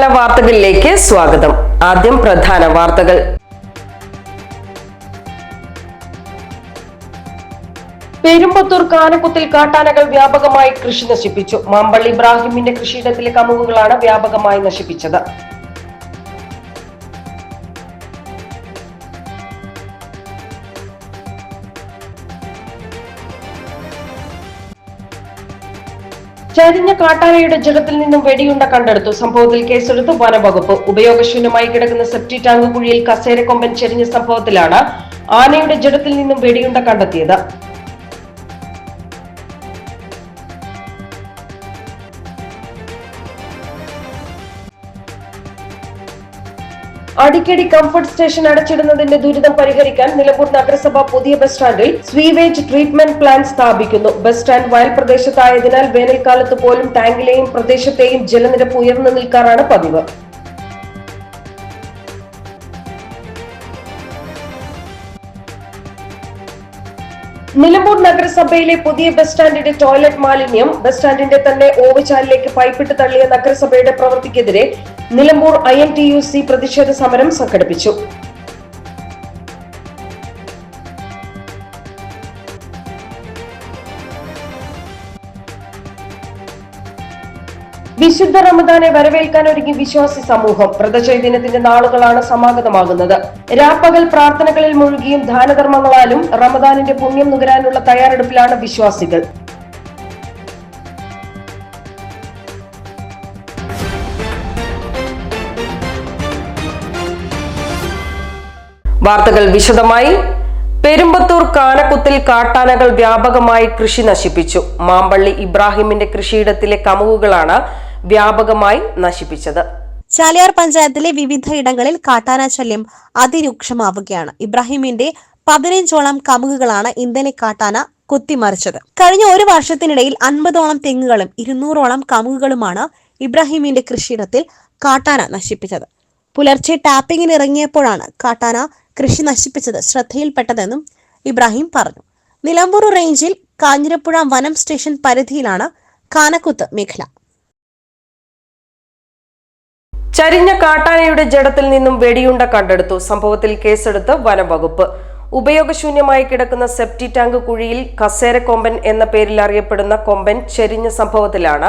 മഴക്കാല വാർത്തകളിലേക്ക് സ്വാഗതം. ആദ്യം പ്രധാന വാർത്തകൾ. പെരുമ്പത്തൂർ കാനക്കുത്തിൽ കാട്ടാനകൾ വ്യാപകമായി കൃഷി നശിപ്പിച്ചു. മാമ്പള്ളി ഇബ്രാഹിമിന്റെ കൃഷിയിടത്തിലെ കമുകുകളാണ് വ്യാപകമായി നശിപ്പിച്ചത്. ചരിഞ്ഞ കാട്ടാനയുടെ ജലത്തിൽ നിന്നും വെടിയുണ്ട കണ്ടെടുത്തു. സംഭവത്തിൽ കേസെടുത്ത് വനവകുപ്പ്. ഉപയോഗശൂന്യമായി കിടക്കുന്ന സെപ്റ്റി ടാങ്ക് കുഴിയിൽ കസേരക്കൊമ്പൻ ചെരിഞ്ഞ സംഭവത്തിലാണ് ആനയുടെ ജഡത്തിൽ നിന്നും വെടിയുണ്ട കണ്ടെത്തിയത്. അടിക്കടി കംഫർട്ട് സ്റ്റേഷൻ അടച്ചിടുന്നതിന്റെ ദുരിതം പരിഹരിക്കാൻ നിലമ്പൂർ നഗരസഭ പുതിയ ബസ് സ്റ്റാൻഡിൽ സ്വീവേജ് ട്രീറ്റ്മെന്റ് പ്ലാന്റ് സ്ഥാപിക്കുന്നു. ബസ് സ്റ്റാൻഡ് വയൽ പ്രദേശത്തായതിനാൽ വേനൽക്കാലത്ത് പോലും ടാങ്കിലെയും പ്രദേശത്തെയും ജലനിരപ്പ് ഉയർന്നു നിൽക്കാറാണ് പതിവ്. നിലമ്പൂർ നഗരസഭയിലെ പുതിയ ബസ് സ്റ്റാൻഡിന്റെ ടോയ്ലറ്റ് മാലിന്യം ബസ് സ്റ്റാൻഡിന്റെ തന്നെ ഓവുചാലിലേക്ക് പൈപ്പിട്ട് തള്ളിയ നഗരസഭയുടെ പ്രവൃത്തിക്കെതിരെ നിലമ്പൂർ ഐ പ്രതിഷേധ സമരം സംഘടിപ്പിച്ചു. വിശുദ്ധ റമദാനെ വരവേൽക്കാൻ ഒരുങ്ങി വിശ്വാസി സമൂഹം വ്രതചൈതന്യത്തിന്റെ നാളുകളാണ് സമാഗതമാകുന്നത്. രാപ്പകൽ പ്രാർത്ഥനകളിൽ മുഴുകിയും ദാനധർമ്മങ്ങളാലും റമദാനിന്റെ പുണ്യം നുകരാനുള്ള തയ്യാറെടുപ്പിലാണ് വിശ്വാസികൾ. വാർത്തകൾ വിശദമായി. പെരുമ്പത്തൂർ കാനക്കുത്തിൽ കാട്ടാനകൾ വ്യാപകമായി കൃഷി നശിപ്പിച്ചു. മാമ്പള്ളി ഇബ്രാഹിമിന്റെ കൃഷിയിടത്തിലെ കമുകുകളാണ് വ്യാപകമായി നശിപ്പിച്ചത്. ചാലിയാർ പഞ്ചായത്തിലെ വിവിധ ഇടങ്ങളിൽ കാട്ടാന ശല്യം അതിരൂക്ഷമാവുകയാണ്. ഇബ്രാഹിമിന്റെ പതിനഞ്ചോളം കമുകുകളാണ് ഇന്നലെ കാട്ടാന കുത്തിമറിച്ചത്. കഴിഞ്ഞ ഒരു വർഷത്തിനിടയിൽ അൻപതോളം തെങ്ങുകളും ഇരുന്നൂറോളം കമുകുകളുമാണ് ഇബ്രാഹിമിന്റെ കൃഷിയിടത്തിൽ കാട്ടാന നശിപ്പിച്ചത്. പുലർച്ചെ ടാപ്പിങ്ങിന് ഇറങ്ങിയപ്പോഴാണ് കാട്ടാന കൃഷി നശിപ്പിച്ചത് ശ്രദ്ധയിൽപ്പെട്ടതെന്നും ഇബ്രാഹിം പറഞ്ഞു. നിലമ്പൂർ റേഞ്ചിൽ കാഞ്ഞിരപ്പുഴ വനം സ്റ്റേഷൻ പരിധിയിലാണ് കാനക്കുത്ത് മേഖല. ചരിഞ്ഞ കാട്ടാനയുടെ ജഡത്തിൽ നിന്നും വെടിയുണ്ട കണ്ടെടുത്തു. സംഭവത്തിൽ കേസെടുത്ത് വനംവകുപ്പ് ഉപയോഗശൂന്യമായി കിടക്കുന്ന സെപ്റ്റി ടാങ്ക് കുഴിയിൽ കസേരക്കൊമ്പൻ എന്ന പേരിൽ അറിയപ്പെടുന്ന കൊമ്പൻ ചെരിഞ്ഞ സംഭവത്തിലാണ്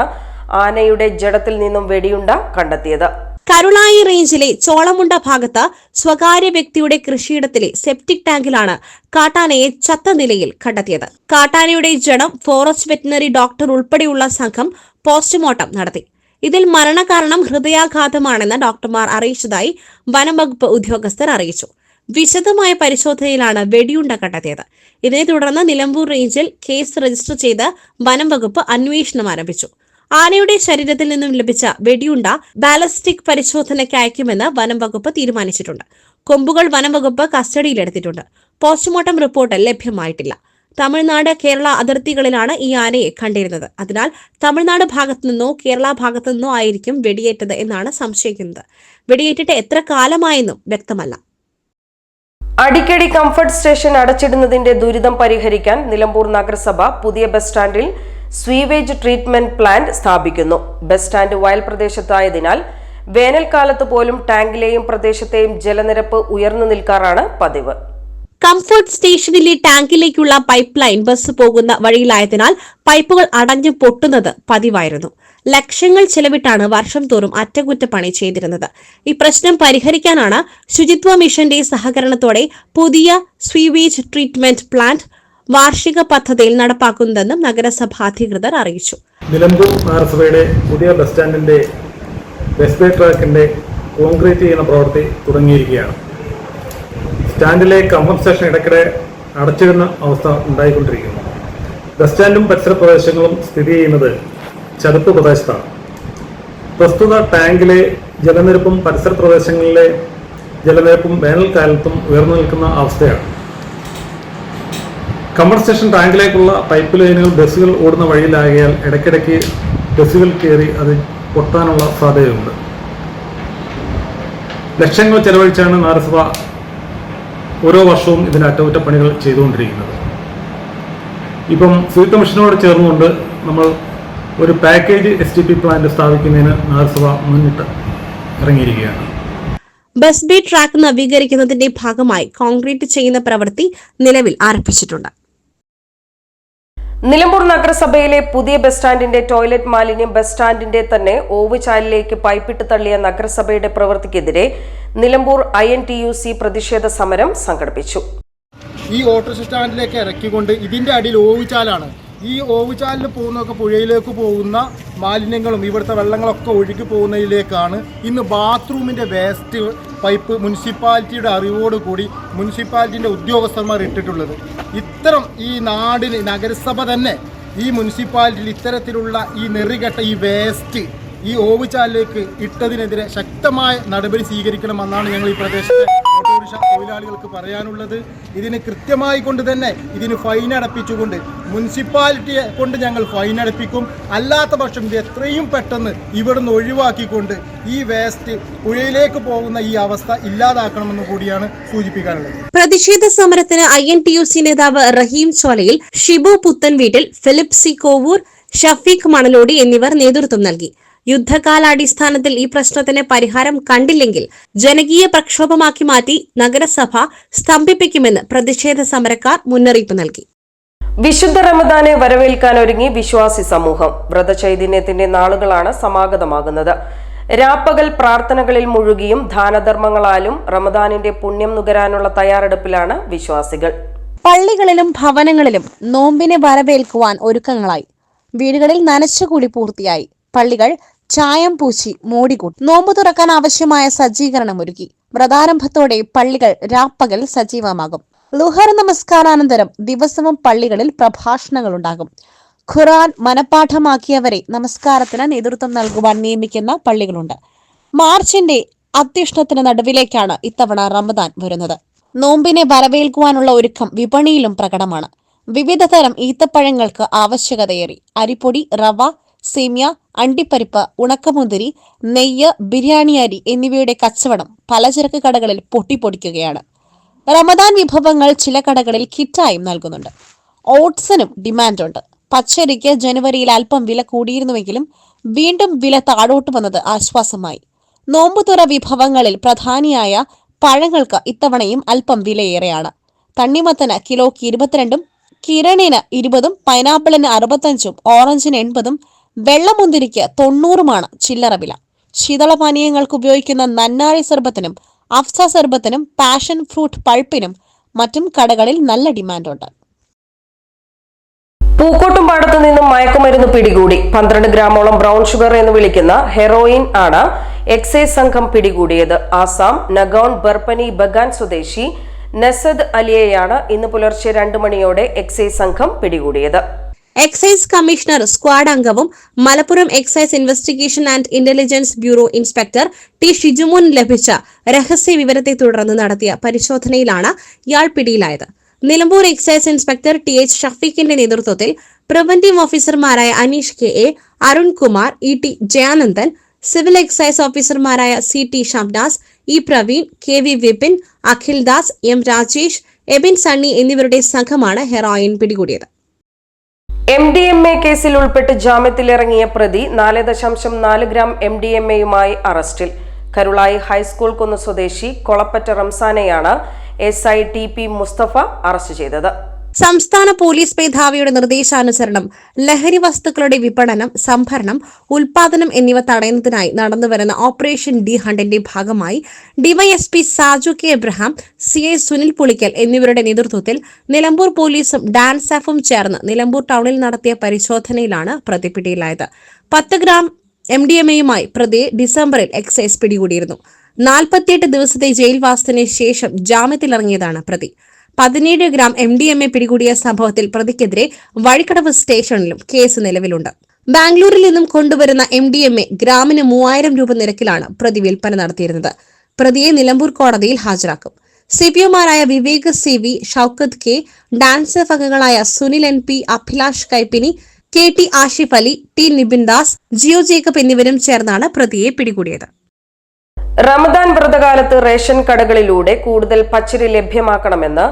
ആനയുടെ ജഡത്തിൽ നിന്നും വെടിയുണ്ട കണ്ടെത്തിയത്. കരുളായി റേഞ്ചിലെ ചോളമുണ്ട ഭാഗത്ത് സ്വകാര്യ വ്യക്തിയുടെ കൃഷിയിടത്തിലെ സെപ്റ്റിക് ടാങ്കിലാണ് കാട്ടാനയെ ചത്ത നിലയിൽ കണ്ടെത്തിയത്. കാട്ടാനയുടെ ജഡം ഫോറസ്റ്റ് വെറ്റിനറി ഡോക്ടർ ഉൾപ്പെടെയുള്ള സംഘം പോസ്റ്റ്മോർട്ടം നടത്തി. ഇതിൽ മരണകാരണം ഹൃദയാഘാതമാണെന്ന് ഡോക്ടർമാർ അറിയിച്ചതായി വനംവകുപ്പ് ഉദ്യോഗസ്ഥർ അറിയിച്ചു. വിശദമായ പരിശോധനയിലാണ് വെടിയുണ്ട കണ്ടെത്തിയത്. ഇതിനെ തുടർന്ന് നിലമ്പൂർ റേഞ്ചിൽ കേസ് രജിസ്റ്റർ ചെയ്ത് വനംവകുപ്പ് അന്വേഷണം ആരംഭിച്ചു. ആനയുടെ ശരീരത്തിൽ നിന്നും ലഭിച്ച വെടിയുണ്ട ബാലസ്റ്റിക് പരിശോധനയ്ക്ക് അയക്കുമെന്ന് വനംവകുപ്പ് തീരുമാനിച്ചിട്ടുണ്ട്. കൊമ്പുകൾ വനംവകുപ്പ് കസ്റ്റഡിയിലെടുത്തിട്ടുണ്ട്. പോസ്റ്റ്മോർട്ടം റിപ്പോർട്ട് ലഭ്യമായിട്ടില്ല. തമിഴ്നാട് കേരള അതിർത്തികളിലാണ് ഈ ആനയെ കണ്ടിരുന്നത്. അതിനാൽ തമിഴ്നാട് ഭാഗത്തു നിന്നോ കേരള ഭാഗത്തു നിന്നോ ആയിരിക്കും വെടിയേറ്റത് എന്നാണ് സംശയിക്കുന്നത്. വെടിയേറ്റിട്ട് എത്ര കാലമായെന്നും വ്യക്തമല്ല. അടിക്കടി കംഫർട്ട് സ്റ്റേഷൻ അടച്ചിടുന്നതിന്റെ ദുരിതം പരിഹരിക്കാൻ നിലമ്പൂർ നഗരസഭ പുതിയ ബസ് സ്റ്റാൻഡിൽ സ്വീവേജ് ട്രീറ്റ്മെന്റ് പ്ലാന്റ് സ്ഥാപിക്കുന്നു. ബസ് സ്റ്റാൻഡ് വയൽ പ്രദേശത്തായതിനാൽ വേനൽക്കാലത്ത് പോലും ടാങ്കിലെയും പ്രദേശത്തെയും ജലനിരപ്പ് ഉയർന്നു നിൽക്കാറാണ് പതിവ്. കംഫർട്ട് സ്റ്റേഷനിലെ ടാങ്കിലേക്കുള്ള പൈപ്പ് ലൈൻ ബസ് പോകുന്ന വഴിയിലായതിനാൽ പൈപ്പുകൾ അടഞ്ഞു പൊട്ടുന്നത് പതിവായിരുന്നു. ലക്ഷങ്ങൾ ചെലവിട്ടാണ് വർഷം തോറും അറ്റകുറ്റപ്പണി ചെയ്തിരുന്നത്. ഈ പ്രശ്നം പരിഹരിക്കാനാണ് ശുചിത്വ മിഷന്റെ സഹകരണത്തോടെ പുതിയ സ്വീവേജ് ട്രീറ്റ്മെന്റ് പ്ലാന്റ് വാർഷിക പദ്ധതിയിൽ നടപ്പാക്കുന്നതെന്നും നഗരസഭ അധികൃതർ അറിയിച്ചു. നിലമ്പൂർ നഗരസഭയുടെ പുതിയ ബസ് സ്റ്റാൻഡിന്റെ ബസ് ബേ ട്രാക്കിന്റെ കോൺക്രീറ്റ് ചെയ്യുന്ന പ്രവൃത്തി തുടങ്ങിയിരിക്കുകയാണ്. സ്റ്റാൻഡിലെ കമ്പം സ്റ്റേഷൻ ഇടയ്ക്കിടെ അടച്ചിടുന്ന അവസ്ഥ ഉണ്ടായിക്കൊണ്ടിരിക്കുന്നു. ബസ് സ്റ്റാൻഡും പരിസര പ്രദേശങ്ങളും സ്ഥിതി ചെയ്യുന്നത് ചതുപ്പ് പ്രദേശത്താണ്. പ്രസ്തുത ടാങ്കിലെ ജലനിരപ്പും പരിസര പ്രദേശങ്ങളിലെ ജലനിരപ്പും വേനൽക്കാലത്തും ഉയർന്നു നിൽക്കുന്ന അവസ്ഥയാണ്. കമ്പർ സ്റ്റേഷൻ ടാങ്കിലേക്കുള്ള പൈപ്പ് ലൈനുകൾ ബസ്സുകൾ ഓടുന്ന വഴിയിലാകിയാൽ ഇടയ്ക്കിടയ്ക്ക് ബസ്സുകൾ കയറി അത് പൊട്ടാനുള്ള സാധ്യതയുണ്ട്. ലക്ഷങ്ങൾ ചെലവഴിച്ചാണ് നഗരസഭ ഓരോ വർഷവും ഇതിന് അറ്റകുറ്റപ്പണികൾ ചെയ്തുകൊണ്ടിരിക്കുന്നത്. ഇപ്പം സിവിൽ കമ്മീഷനോട് ചേർന്നുകൊണ്ട് നമ്മൾ ഒരു package S T P plant സ്ഥാപിക്കുന്നതിന് നഗരസഭ മുന്നിട്ട് ഇറങ്ങിയിരിക്കുകയാണ്. ബസ് ബി ട്രാക്ക് നവീകരിക്കുന്നതിന്റെ ഭാഗമായി കോൺക്രീറ്റ് ചെയ്യുന്ന പ്രവൃത്തി നിലവിൽ ആരംഭിച്ചിട്ടുണ്ട്. നിലമ്പൂർ നഗരസഭയിലെ പുതിയ ബസ് സ്റ്റാൻഡിന്റെ ടോയ്ലറ്റ് മാലിന്യം ബസ് സ്റ്റാൻഡിന്റെ തന്നെ ഓവുചാലിലേക്ക് പൈപ്പിട്ട് തള്ളിയ നഗരസഭയുടെ പ്രവൃത്തിക്കെതിരെ Nilambur I N T U C പ്രതിഷേധ സമരം സംഘടിപ്പിച്ചു. ഈ ഓട്ടോറിക്ഷ സ്റ്റാൻഡിലേക്ക് ഇറക്കിക്കൊണ്ട് ഇതിന്റെ അടിയിൽ ഓവിച്ചാലാണ് ഈ ഓവുചാലിൽ പോകുന്നതൊക്കെ പുഴയിലേക്ക് പോകുന്ന മാലിന്യങ്ങളും ഇവിടുത്തെ വെള്ളങ്ങളൊക്കെ ഒഴുകി പോകുന്നതിലേക്കാണ് ഇന്ന് ബാത്റൂമിന്റെ വേസ്റ്റ് പൈപ്പ് മുനിസിപ്പാലിറ്റിയുടെ അറിവോടുകൂടി മുനിസിപ്പാലിറ്റിന്റെ ഉദ്യോഗസ്ഥന്മാർ ഇട്ടിട്ടുള്ളത്. ഇത്തരം ഈ നാടിന് നഗരസഭ തന്നെ ഈ മുനിസിപ്പാലിറ്റിയിൽ ഇത്തരത്തിലുള്ള ഈ നെറികെട്ട ഈ വേസ്റ്റ് ഈ ഓവുചാലിലേക്ക് ഇട്ടതിനെതിരെ ശക്തമായ നടപടി സ്വീകരിക്കണമെന്നാണ് ഞങ്ങൾ ഈ പ്രദേശത്തെ ഓട്ടോറിക്ഷ തൊഴിലാളികൾക്ക് പറയാനുള്ളത്. ഇതിന് കൃത്യമായി കൊണ്ട് തന്നെ ഇതിന് ഫൈൻ അടപ്പിച്ചുകൊണ്ട് മുനിസിപ്പാലിറ്റിയെ കൊണ്ട് ഞങ്ങൾ ഫൈൻ അടപ്പിക്കും. അല്ലാത്ത പക്ഷം ഇത് എത്രയും പെട്ടെന്ന് ഇവിടുന്ന് ഒഴിവാക്കിക്കൊണ്ട് ഈ വേസ്റ്റ് പുഴയിലേക്ക് പോകുന്ന ഈ അവസ്ഥ ഇല്ലാതാക്കണമെന്ന് കൂടിയാണ് സൂചിപ്പിക്കാനുള്ളത്. പ്രതിഷേധ സമരത്തിന് I N T U C നേതാവ് റഹീം ചോലയിൽ ഷിബു പുത്തൻ വീട്ടിൽ ഫിലിപ്പ് സി കോവൂർ ഷഫീഖ് മണലോടി എന്നിവർ നേതൃത്വം നൽകി. യുദ്ധകാലാടിസ്ഥാനത്തിൽ ഈ പ്രശ്നത്തിന് പരിഹാരം കണ്ടില്ലെങ്കിൽ ജനകീയ പ്രക്ഷോഭമാക്കി മാറ്റി നഗരസഭ സ്തംഭിപ്പിക്കുമെന്ന് പ്രതിഷേധ സമരക്കാർ മുന്നറിയിപ്പ് നൽകി. വിശുദ്ധ റമദാനെ വരവേൽക്കാൻ ഒരുങ്ങി വിശ്വാസി സമൂഹം. വ്രതചൈതന്യത്തിന്റെ നാളുകളാണ് സമാഗതമാകുന്നത്. രാപ്പകൽ പ്രാർത്ഥനകളിൽ മുഴുകിയും ദാനധർമ്മങ്ങളാലും റമദാനിന്റെ പുണ്യം നുകരാനുള്ള തയ്യാറെടുപ്പിലാണ് വിശ്വാസികൾ. പള്ളികളിലും ഭവനങ്ങളിലും നോമ്പിനെ വരവേൽക്കുവാൻ ഒരുക്കങ്ങളായി. വീടുകളിൽ നനച്ചുകൂടി പൂർത്തിയായി. പള്ളികൾ ചായം പൂശി മോടികൂട്ടി നോമ്പ് തുറക്കാൻ ആവശ്യമായ സജ്ജീകരണം ഒരുക്കി. വ്രതാരംഭത്തോടെ പള്ളികൾ രാപ്പകൽ സജീവമാകും. ലുഹർ നമസ്കാരാനന്തരം ദിവസവും പള്ളികളിൽ പ്രഭാഷണങ്ങൾ ഉണ്ടാകും ഖുറാൻ മനഃപ്പാഠമാക്കിയവരെ നമസ്കാരത്തിന് നേതൃത്വം നൽകുവാൻ നിയമിക്കുന്ന പള്ളികളുണ്ട്. മാർച്ചിന്റെ അത്യുഷ്ണത്തിന് നടുവിലേക്കാണ് ഇത്തവണ റമദാൻ വരുന്നത്. നോമ്പിനെ വരവേൽക്കുവാനുള്ള ഒരുക്കം വിപണിയിലും പ്രകടമാണ്. വിവിധ തരം ഈത്തപ്പഴങ്ങൾക്ക് ആവശ്യകതയേറി. അരിപ്പൊടി റവ സേമിയ അണ്ടിപ്പരിപ്പ് ഉണക്കമുന്തിരി നെയ്യ് ബിരിയാണി അരി എന്നിവയുടെ കച്ചവടം പലചരക്ക് കടകളിൽ പൊട്ടിപ്പൊടിക്കുകയാണ്. റമദാൻ വിഭവങ്ങൾ ചില കടകളിൽ കിറ്റായും നൽകുന്നുണ്ട്. ഓട്സിനും ഡിമാൻഡുണ്ട്. പച്ചരിക്ക് ജനുവരിയിൽ അല്പം വില കൂടിയിരുന്നുവെങ്കിലും വീണ്ടും വില താഴോട്ട് വന്നത് ആശ്വാസമായി. നോമ്പുതുറ വിഭവങ്ങളിൽ പ്രധാനിയായ പഴങ്ങൾക്ക് ഇത്തവണയും അല്പം വിലയേറെയാണ്. തണ്ണിമത്തന് കിലോക്ക് ഇരുപത്തിരണ്ടും കിരണിന് ഇരുപതും പൈനാപ്പിളിന് അറുപത്തഞ്ചും ഓറഞ്ചിന് എൺപതും വെള്ളമുന്തിരിക്ക് തൊണ്ണൂറുമാണ് ചില്ലറ വില. ശീതളപാനീയങ്ങൾക്ക് ഉപയോഗിക്കുന്ന നന്നാഴി സർബത്തിനും അഫ്സ സർബത്തിനും പാഷൻ ഫ്രൂട്ട് പൾപ്പിനും മറ്റും കടകളിൽ നല്ല ഡിമാൻഡുണ്ട്. പൂക്കോട്ടുംപാടത്തു നിന്നും മയക്കുമരുന്ന് പിടികൂടി. പന്ത്രണ്ട് ഗ്രാമോളം ബ്രൗൺ ഷുഗർ എന്ന് വിളിക്കുന്ന ഹെറോയിൻ ആണ് എക്സൈസ് സംഘം പിടികൂടിയത്. ആസാം നഗോൺ ബർപ്പനി ബഗാൻ സ്വദേശി നസദ് അലിയെയാണ് ഇന്ന് പുലർച്ചെ രണ്ടു മണിയോടെ എക്സൈസ് സംഘം പിടികൂടിയത്. എക്സൈസ് കമ്മീഷണർ സ്ക്വാഡ് അംഗവും Malappuram excise investigation and intelligence bureau inspector T Shijumon ലഭിച്ച രഹസ്യ വിവരത്തെ തുടർന്ന് നടത്തിയ പരിശോധനയിലാണ് ഇയാൾ പിടിയിലായത്. Nilambur excise inspector T H ഷഫീഖിന്റെ നേതൃത്വത്തിൽ പ്രിവന്റീവ് ഓഫീസർമാരായ Aneesh K A Arunkumar E T Jayanandan civil excise ഓഫീസർമാരായ C T Shamnas E Praveen K V Vipin Akhildas M Rajesh Ebin Sunny എന്നിവരുടെ സംഘമാണ് ഹെറോയിൻ പിടികൂടിയത്. എം ഡി എം എ കേസിൽ ഉൾപ്പെട്ട് ജാമ്യത്തിലിറങ്ങിയ പ്രതി നാല് ദശാംശം നാല് ഗ്രാം എം ഡി എം എയുമായി അറസ്റ്റിൽ. കരുളായി ഹൈസ്കൂൾ കുന്ന് സ്വദേശി Kolappatta റംസാനെയാണ് S I T P Musthafa arrest ചെയ്തത്. സംസ്ഥാന പോലീസ് മേധാവിയുടെ നിർദ്ദേശാനുസരണം ലഹരി വസ്തുക്കളുടെ വിപണനം സംഭരണം ഉൽപാദനം എന്നിവ തടയുന്നതിനായി നടന്നുവരുന്ന ഓപ്പറേഷൻ ഡി ഹണ്ടിന്റെ ഭാഗമായി DYSP Saju K Abraham C I Sunil Pulikkal എന്നിവരുടെ നേതൃത്വത്തിൽ നിലമ്പൂർ പോലീസും ഡാൻസാഫും ചേർന്ന് നിലമ്പൂർ ടൗണിൽ നടത്തിയ പരിശോധനയിലാണ് പ്രതി പിടിയിലായത് പത്ത് ഗ്രാം എം ഡി എം എയുമായി പ്രതിയെ ഡിസംബറിൽ എക്സൈസ് പിടികൂടിയിരുന്നു. നാൽപ്പത്തിയെട്ട് ദിവസത്തെ ജയിൽവാസത്തിന് ശേഷം ജാമ്യത്തിലിറങ്ങിയതാണ് പ്രതി. പതിനേഴ് gram M D M A പിടികൂടിയ സംഭവത്തിൽ പ്രതിക്കെതിരെ വഴിക്കടവ് സ്റ്റേഷനിലും കേസ് നിലവിലുണ്ട്. ബാംഗ്ലൂരിൽ നിന്നും കൊണ്ടുവരുന്ന എം ഡി എം എ ഗ്രാമിന് മൂവായിരം രൂപ നിരക്കിലാണ് പ്രതി വിൽപ്പന നടത്തിയിരുന്നത്. പ്രതിയെ നിലമ്പൂർ കോടതിയിൽ ഹാജരാക്കും. സിപിഒമാരായ Vivek C V Shoukath K dance അംഗങ്ങളായ Sunil N P Abhilash Kaippini K T Ashif Ali T Nibin Das Jio Jacob എന്നിവരും ചേർന്നാണ് പ്രതിയെ പിടികൂടിയത്. റമദാൻ വ്രതകാലത്ത് റേഷൻ കടകളിലൂടെ കൂടുതൽ പച്ചരി ലഭ്യമാക്കണമെന്ന്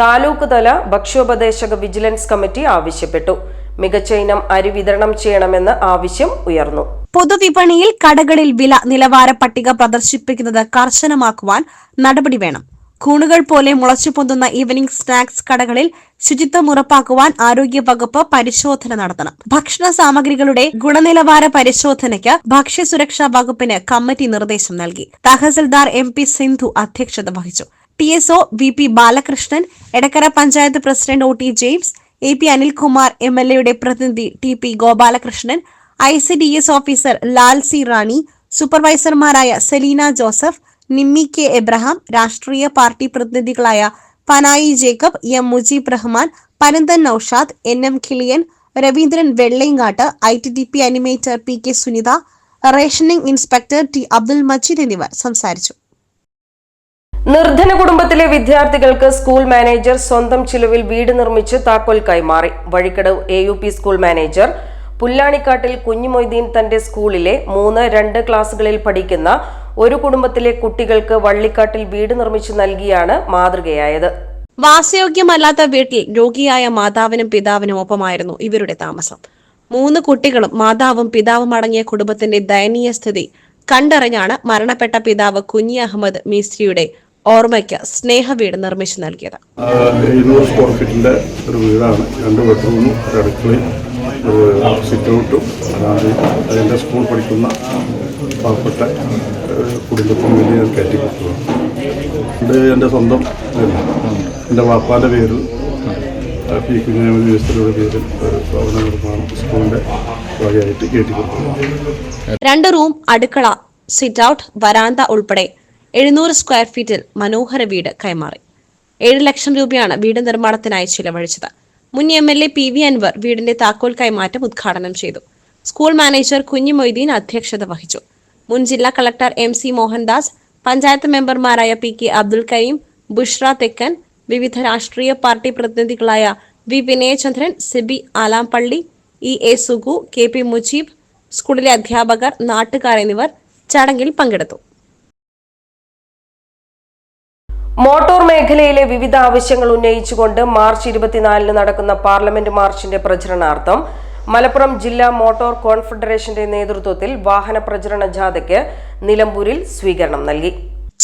താലൂക്ക് തല ഭക്ഷ്യോപദേശക വിജിലൻസ് കമ്മിറ്റി ആവശ്യപ്പെട്ടു. മികച്ച ഇനം അരി വിതരണം ചെയ്യണമെന്ന് ആവശ്യം ഉയർന്നു. പൊതുവിപണിയിൽ കടകളിൽ വില നിലവാര പട്ടിക പ്രദർശിപ്പിക്കുന്നത് കർശനമാക്കുവാൻ നടപടി വേണം. കൂണുകൾ പോലെ മുളച്ചു പൊന്തുന്ന ഈവനിംഗ് സ്നാക്സ് കടകളിൽ ശുചിത്വം ഉറപ്പാക്കുവാൻ ആരോഗ്യ വകുപ്പ് പരിശോധന നടത്തണം. ഭക്ഷണ സാമഗ്രികളുടെ ഗുണനിലവാര പരിശോധനയ്ക്ക് ഭക്ഷ്യസുരക്ഷാ വകുപ്പിന് കമ്മിറ്റി നിർദ്ദേശം നൽകി. തഹസിൽദാർ എം പി സിന്ധു അധ്യക്ഷത വഹിച്ചു. T S O V P Balakrishnan Edakkara panchayat president O T James A P Anilkumar M L എയുടെ പ്രതിനിധി T P Gopalakrishnan I C D S officer Lal C Rani സൂപ്പർവൈസർമാരായ Selina Joseph Nimmi K Abraham രാഷ്ട്രീയ party പ്രതിനിധികളായ Panayi Jacob M Mujeeb Rahman Panandhan Noushad N M Kiliyan Raveendran Vellayankattu I T D P animator P K Sunitha rationing inspector T Abdul Majeed എന്നിവർ സംസാരിച്ചു. നിർധന കുടുംബത്തിലെ വിദ്യാർത്ഥികൾക്ക് school manager സ്വന്തം ചിലവിൽ വീട് നിർമ്മിച്ച് താക്കോൽ കൈമാറി Vazhikkadavu A U P school manager Pullanikkattil Kunjumoideen തന്റെ സ്കൂളിലെ മൂന്ന് രണ്ട് ക്ലാസുകളിൽ പഠിക്കുന്ന ഒരു കുടുംബത്തിലെ കുട്ടികൾക്ക് വള്ളിക്കാട്ടിൽ വീട് നിർമ്മിച്ചു നൽകിയാണ് മാതൃകയായത്. വാസയോഗ്യമല്ലാത്ത വീട്ടിൽ രോഗിയായ മാതാവിനും പിതാവിനും ഒപ്പമായിരുന്നു ഇവരുടെ താമസം. മൂന്ന് കുട്ടികളും മാതാവും പിതാവും അടങ്ങിയ കുടുംബത്തിന്റെ ദയനീയ സ്ഥിതി കണ്ടറിഞ്ഞാണ് മരണപ്പെട്ട പിതാവ് കുഞ്ഞി അഹമ്മദ് മിസ്ത്രിയുടെ ഓർമ്മയ്ക്ക് സ്നേഹ വീട് നിർമ്മിച്ചു നൽകിയത്. ഇരുന്നൂറ് സ്ക്വയർ ഫീറ്റിന്റെ ഒരു വീടാണ്. രണ്ട് ബെഡ്റൂമും അടുക്കളയും ഒരു സിറ്റ് ഔട്ടും. അതിന്റെ സ്കൂൾ പഠിക്കുന്ന പാവപ്പെട്ട കുടുംബത്തിന് വേണ്ടി ഞാൻ കയറ്റി കൊടുത്തതാണ് ഇത് എന്റെ സ്വന്തം എന്റെ വാപ്പാന്റെ പേരിൽ പി കുഞ്ഞാമതി യൂണിവേഴ്സിറ്റിയുടെ പേരിൽ ഭവന നിർമ്മാണം സ്കൂളിന്റെ വകയായിട്ട് കയറ്റി കൊടുത്തതാണ് രണ്ട് റൂം അടുക്കള സിറ്റ് ഔട്ട് വരാന്ത ഉൾപ്പെടെ എഴുന്നൂറ് സ്ക്വയർ ഫീറ്റിൽ മനോഹര വീട് കൈമാറി. ഏഴ് ലക്ഷം രൂപയാണ് വീട് നിർമ്മാണത്തിനായി ചിലവഴിച്ചത്. മുൻ M L A P V Anvar വീടിന്റെ താക്കോൽ കൈമാറ്റം ഉദ്ഘാടനം ചെയ്തു. സ്കൂൾ മാനേജർ കുഞ്ഞി മൊയ്തീൻ അധ്യക്ഷത വഹിച്ചു. മുൻ ജില്ലാ collector M C Mohandas panchayat മെമ്പർമാരായ പി കെ അബ്ദുൽ കരീം ബുഷ്ര തെക്കൻ വിവിധ രാഷ്ട്രീയ party പ്രതിനിധികളായ V Vinayachandran Sibi Alampally E A Sugu K P Mujeeb സ്കൂളിലെ അധ്യാപകർ നാട്ടുകാർ എന്നിവർ ചടങ്ങിൽ പങ്കെടുത്തു. മോട്ടോർ മേഖലയിലെ വിവിധ ആവശ്യങ്ങൾ ഉന്നയിച്ചുകൊണ്ട് മാർച്ച് ഇരുപത്തിനാലിന് നടക്കുന്ന പാർലമെന്റ് മാർച്ചിന്റെ പ്രചരണാർത്ഥം മലപ്പുറം ജില്ലാ മോട്ടോർ കോൺഫെഡറേഷന്റെ നേതൃത്വത്തിൽ വാഹന പ്രചരണ ജാഥയ്ക്ക് നിലമ്പൂരിൽ സ്വീകരണം നൽകി.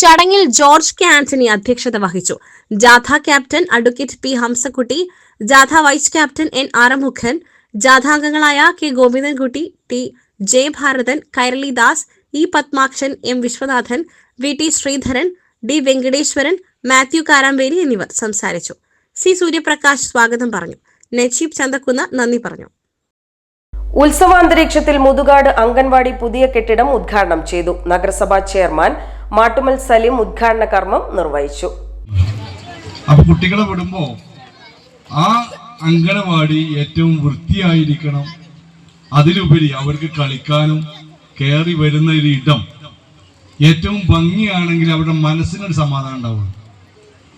ചടങ്ങിൽ ജോർജ് കെ ആന്റണി അധ്യക്ഷത വഹിച്ചു. ജാഥ ക്യാപ്റ്റൻ അഡ്വക്കേറ്റ് പി ഹംസക്കുട്ടി ജാഥ vice captain N Arumukhan ജാഥാംഗങ്ങളായ K Govindankutty T Jayabharathan Kairalidas E Padmakshan M Viswanathan V T Sreedharan D Venkateswaran Mathew Karamperi എന്നിവർ സംസാരിച്ചു. സി സൂര്യപ്രകാശ് സ്വാഗതം പറഞ്ഞു. നജീബ് ചന്തക്കുന്ന് നന്ദി പറഞ്ഞു. ഉത്സവാന്തരീക്ഷത്തിൽ മുതുകാട് അംഗൻവാടി പുതിയ കെട്ടിടം ഉദ്ഘാടനം ചെയ്തു. നഗരസഭാ ചെയർമാൻ മാട്ടുമൽ സലീം ഉദ്ഘാടന കർമ്മം നിർവഹിച്ചു. അപ്പൊ കുട്ടികളെ വിടുമ്പോ ആ അങ്കണവാടി ഏറ്റവും വൃത്തിയായിരിക്കണം. അതിലുപരി അവർക്ക് കളിക്കാനും കയറി വരുന്ന ഒരു ഇടം ഏറ്റവും ഭംഗിയാണെങ്കിൽ അവരുടെ മനസ്സിനൊരു സമാധാനം ഉണ്ടാവും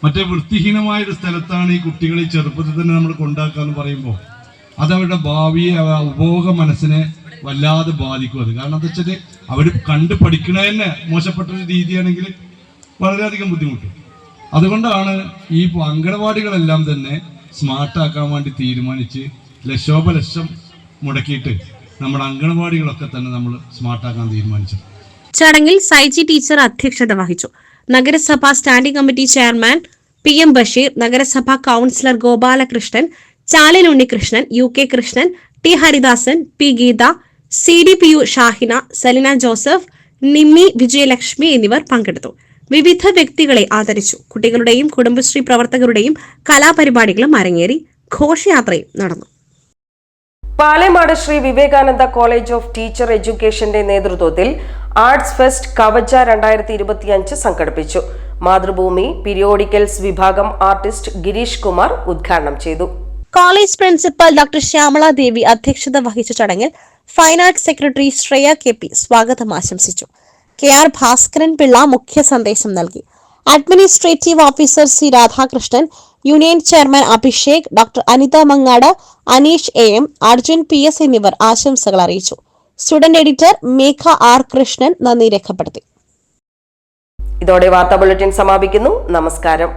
മറ്റേ വൃത്തിഹീനമായ ഒരു സ്ഥലത്താണ് ഈ കുട്ടികളെ ചെറുപ്പത്തിൽ തന്നെ നമ്മൾ കൊണ്ടാക്കാന്ന് പറയുമ്പോൾ അത് അവരുടെ ഭാവിയെ ഉപഭോഗ മനസ്സിനെ വല്ലാതെ ബാധിക്കും അത് കാരണം എന്താ വെച്ചാൽ അവർ കണ്ട് പഠിക്കണ തന്നെ മോശപ്പെട്ട ഒരു രീതിയാണെങ്കിൽ വളരെയധികം ബുദ്ധിമുട്ട്. അതുകൊണ്ടാണ് ഈ അങ്കണവാടികളെല്ലാം തന്നെ സ്മാർട്ടാക്കാൻ വേണ്ടി തീരുമാനിച്ച് ലക്ഷോപലക്ഷം മുടക്കിയിട്ട് നമ്മുടെ അങ്കണവാടികളൊക്കെ തന്നെ നമ്മൾ സ്മാർട്ടാക്കാൻ തീരുമാനിച്ചത്. ചടങ്ങിൽ സൈജി ടീച്ചർ അധ്യക്ഷത വഹിച്ചു. നഗരസഭാ standing committee chairman P M Basheer നഗരസഭാ councillor Gopalakrishnan Chalan Unnikrishnan U K Krishnan T Haridasan P Geetha C D P U Shahina Salina Joseph Nimmi Vijayalakshmi എന്നിവർ പങ്കെടുത്തു. വിവിധ വ്യക്തികളെ ആദരിച്ചു. കുട്ടികളുടെയും കുടുംബശ്രീ പ്രവർത്തകരുടെയും കലാപരിപാടികളും അരങ്ങേറി ഘോഷയാത്രയും നടന്നു. Palemad Shri Vivekananda college of teacher എഡ്യൂക്കേഷന്റെ നേതൃത്വത്തിൽ ആർട്സ് ഫെസ്റ്റ് കവച രണ്ടായിരത്തി ഇരുപത്തിയഞ്ച് സംഘടിപ്പിച്ചു. മാതൃഭൂമി പീരിയോഡിക്കൽസ് വിഭാഗം ആർട്ടിസ്റ്റ് ഗിരീഷ് കുമാർ ഉദ്ഘാടനം ചെയ്തു. College principal doctor Shyamala Devi അധ്യക്ഷത വഹിച്ച ചടങ്ങിൽ fine arts secretary Sreya K P സ്വാഗതം ആശംസിച്ചു. കെ ആർ ഭാസ്കരൻ പിള്ള മുഖ്യ സന്ദേശം നൽകി. Administrative officer C Radhakrishnan union chairman Abhishek doctor Anitha Mangad Aneesh A M Arjun P S എന്നിവർ ആശംസകൾ അറിയിച്ചു. Student editor Megha R Krishnan നന്ദി രേഖപ്പെടുത്തി. ഇതോടെ വാർത്താ ബുള്ളറ്റിൻ സമാപിക്കുന്നു. നമസ്കാരം.